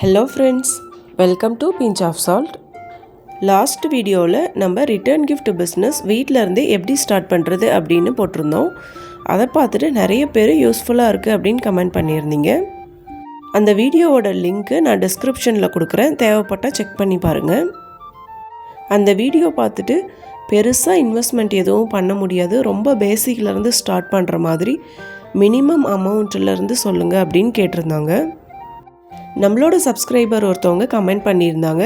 Hello friends welcome to pinch of salt last வீடியோவில் நம்ம return gift business இருந்து எப்படி ஸ்டார்ட் பண்ணுறது அப்படின்னு போட்டிருந்தோம். அதை பார்த்துட்டு நிறைய பேர் யூஸ்ஃபுல்லாக இருக்குது அப்படின்னு கமெண்ட் பண்ணியிருந்தீங்க. அந்த வீடியோவோட லிங்க்கு நான் டிஸ்கிரிப்ஷனில் கொடுக்குறேன். தேவைப்பட்டால் செக் பண்ணி பாருங்கள் அந்த வீடியோ பார்த்துட்டு பெருசாக இன்வெஸ்ட்மெண்ட் எதுவும் பண்ண முடியாது. ரொம்ப பேசிக்லேருந்து ஸ்டார்ட் பண்ணுற மாதிரி மினிமம் அமௌண்ட்டிலேருந்து சொல்லுங்கள் அப்படின்னு கேட்டிருந்தாங்க. நம்மளோட சப்ஸ்கிரைபர் ஒருத்தவங்க கமெண்ட் பண்ணியிருந்தாங்க.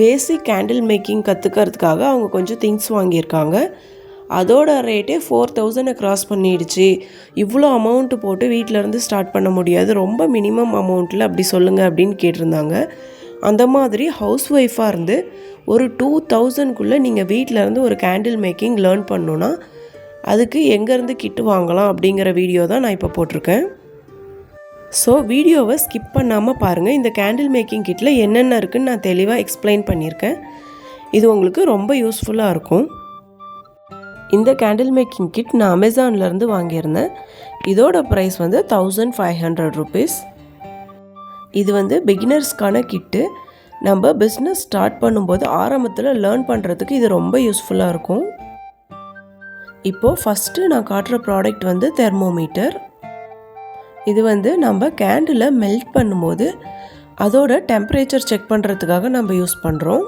பேசிக் கேண்டில் மேக்கிங் கற்றுக்கிறதுக்காக அவங்க கொஞ்சம் திங்ஸ் வாங்கியிருக்காங்க. அதோட ரேட்டே ஃபோர் தௌசண்டை க்ராஸ் பண்ணிடுச்சு. இவ்வளோ அமௌண்ட்டு போட்டு வீட்டிலேருந்து ஸ்டார்ட் பண்ண முடியாது. ரொம்ப மினிமம் அமௌண்ட்டில் அப்படி சொல்லுங்கள் அப்படின்னு கேட்டிருந்தாங்க. அந்த மாதிரி ஹவுஸ் ஒய்ஃபாக இருந்து ஒரு டூ தௌசண்ட்குள்ளே நீங்கள் வீட்டிலேருந்து ஒரு கேண்டில் மேக்கிங் லேர்ன் பண்ணணுன்னா அதுக்கு எங்கேருந்து கிட்டு வாங்கலாம் அப்படிங்கிற வீடியோ தான் நான் இப்போ போட்டிருக்கேன். ஸோ வீடியோவை ஸ்கிப் பண்ணாமல் பாருங்கள் இந்த கேண்டில் மேக்கிங் கிட்டில் என்னென்ன இருக்குதுன்னு நான் தெளிவாக எக்ஸ்பிளைன் பண்ணியிருக்கேன். இது உங்களுக்கு ரொம்ப யூஸ்ஃபுல்லாக இருக்கும். இந்த கேண்டில் மேக்கிங் கிட் நான் அமேசான்லேருந்து வாங்கியிருந்தேன். இதோட ப்ரைஸ் வந்து தௌசண்ட் ஃபைவ் ஹண்ட்ரட் ருபீஸ் இது வந்து பிகினர்ஸ்க்கான கிட்டு நம்ம பிஸ்னஸ் ஸ்டார்ட் பண்ணும்போது ஆரம்பத்தில் லேர்ன் பண்ணுறதுக்கு இது ரொம்ப யூஸ்ஃபுல்லாக இருக்கும். இப்போது ஃபஸ்ட்டு நான் காட்டுற ப்ராடக்ட் வந்து தெர்மோமீட்டர் இது வந்து நம்ம கேண்டில் மெல்ட் பண்ணும்போது அதோட டெம்பரேச்சர் செக் பண்ணுறதுக்காக நம்ம யூஸ் பண்ணுறோம்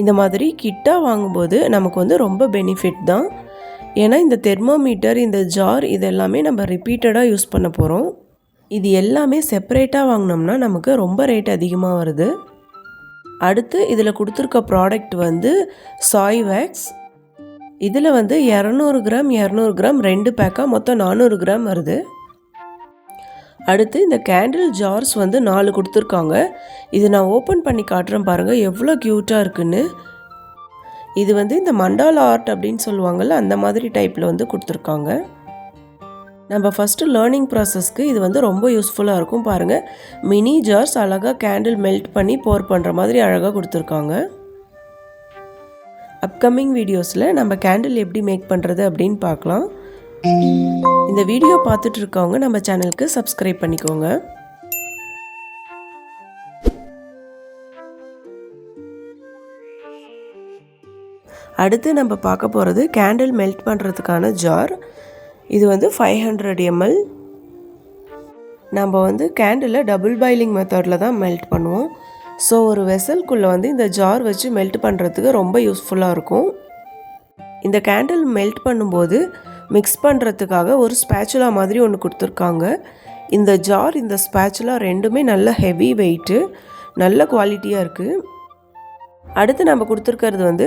இந்த மாதிரி கிட்டாக வாங்கும்போது நமக்கு வந்து ரொம்ப பெனிஃபிட் தான். ஏன்னா இந்த தெர்மோமீட்டர் இந்த ஜார் இது எல்லாமே நம்ம ரிப்பீட்டடாக யூஸ் பண்ண போகிறோம் இது எல்லாமே செப்பரேட்டாக வாங்கினோம்னா நமக்கு ரொம்ப ரேட் அதிகமாக வருது. அடுத்து இதில் கொடுத்துருக்க ப்ராடக்ட் வந்து சாய் வேக்ஸ் இதில் வந்து இரநூறு கிராம் இரநூறு கிராம் ரெண்டு பேக்காக மொத்தம் நானூறு கிராம் வருது. அடுத்து இந்த கேண்டில் ஜார்ஸ் வந்து நாலு கொடுத்துருக்காங்க. இது நான் ஓப்பன் பண்ணி காட்டுறேன் பாருங்கள் எவ்வளோ க்யூட்டாக இருக்குன்னு. இது வந்து இந்த மண்டாலா ஆர்ட் அப்படின்னு சொல்லுவாங்கள்ல அந்த மாதிரி டைப்பில் வந்து கொடுத்துருக்காங்க. நம்ம ஃபஸ்ட்டு லேர்னிங் ப்ராசஸ்க்கு இது வந்து ரொம்ப யூஸ்ஃபுல்லாக இருக்கும் பாருங்கள் மினி ஜார்ஸ் அழகாக கேண்டில் மெல்ட் பண்ணி போர் பண்ணுற மாதிரி அழகாக கொடுத்துருக்காங்க. அப்கமிங் வீடியோஸில் நம்ம கேண்டில் எப்படி மேக் பண்ணுறது அப்படின்னு பார்க்கலாம். இந்த வீடியோ பார்த்துட்டு இருக்கவங்க நம்ம சேனலுக்கு சப்ஸ்கிரைப் பண்ணிக்கோங்க. அடுத்து நம்ம பார்க்க போகிறது கேண்டில் மெல்ட் பண்ணுறதுக்கான ஜார் இது வந்து ஃபைவ் ஹண்ட்ரட் எம்எல் நம்ம வந்து கேண்டிலை டபுள் பாயிலிங் மெத்தடில் தான் மெல்ட் பண்ணுவோம். ஸோ ஒரு வெசல்குள்ளே வந்து இந்த ஜார் வச்சு மெல்ட் பண்ணுறதுக்கு ரொம்ப யூஸ்ஃபுல்லாக இருக்கும். இந்த கேண்டில் மெல்ட் பண்ணும்போது மிக்ஸ் பண்ணுறதுக்காக ஒரு ஸ்பேச்சுலா மாதிரி ஒன்று கொடுத்துருக்காங்க. இந்த ஜார் இந்த ஸ்பேச்சுலா ரெண்டுமே நல்ல ஹெவி வெயிட்டு நல்ல குவாலிட்டியாக இருக்குது அடுத்து நம்ம கொடுத்துருக்கிறது வந்து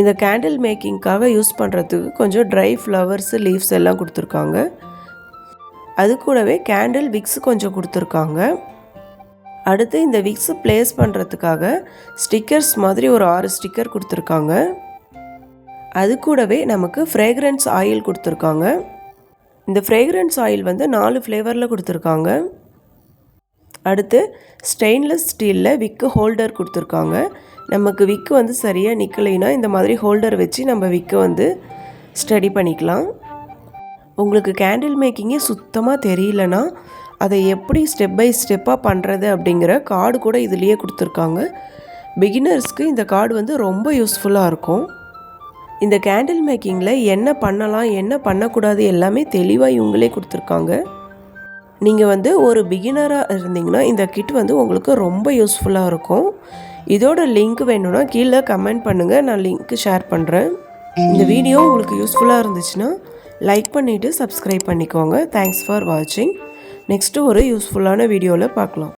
இந்த கேண்டில் மேக்கிங்க்காக யூஸ் பண்ணுறதுக்கு கொஞ்சம் ட்ரை ஃப்ளவர்ஸு லீவ்ஸ் எல்லாம் கொடுத்துருக்காங்க. அது கூடவே கேண்டில் விக்ஸ் கொஞ்சம் கொடுத்துருக்காங்க. அடுத்து இந்த விக்ஸ் ப்ளேஸ் பண்ணுறதுக்காக ஸ்டிக்கர்ஸ் மாதிரி ஒரு ஆறு ஸ்டிக்கர் கொடுத்துருக்காங்க. அது கூடவே நமக்கு ஃப்ரேக்ரன்ஸ் ஆயில் கொடுத்துருக்காங்க. இந்த ஃப்ரேக்ரன்ஸ் ஆயில் வந்து நாலு ஃப்ளேவரில் கொடுத்துருக்காங்க. அடுத்து ஸ்டெயின்லெஸ் ஸ்டீலில் விக்கு ஹோல்டர் கொடுத்துருக்காங்க. நமக்கு விக்கு வந்து சரியாக நிற்கலைன்னா இந்த மாதிரி ஹோல்டர் வச்சு நம்ம விக்கை வந்து ஸ்டடி பண்ணிக்கலாம். உங்களுக்கு கேண்டில் மேக்கிங்கே சுத்தமாக தெரியலனா அதை எப்படி ஸ்டெப் பை ஸ்டெப்பாக பண்ணுறது அப்படிங்கிற கார்டு கூட இதுலேயே கொடுத்துருக்காங்க. பிகினர்ஸ்க்கு இந்த கார்டு வந்து ரொம்ப யூஸ்ஃபுல்லாக இருக்கும். இந்த கேண்டில் மேக்கிங்கில் என்ன பண்ணலாம் என்ன பண்ணக்கூடாது எல்லாமே தெளிவாக இவங்களே கொடுத்துருக்காங்க. நீங்கள் வந்து ஒரு பிகினராக இருந்தீங்கன்னா இந்த கிட் வந்து உங்களுக்கு ரொம்ப யூஸ்ஃபுல்லாக இருக்கும். இதோட லிங்க் வேணும்னா கீழே கமெண்ட் பண்ணுங்கள் நான் லிங்க் ஷேர் பண்ணுறேன் இந்த வீடியோ உங்களுக்கு யூஸ்ஃபுல்லாக இருந்துச்சுன்னா லைக் பண்ணிவிட்டு சப்ஸ்கிரைப் பண்ணிக்கோங்க. தேங்க்ஸ் ஃபார் வாட்சிங் நெக்ஸ்ட்டு ஒரு யூஸ்ஃபுல்லான வீடியோவில் பார்க்கலாம்.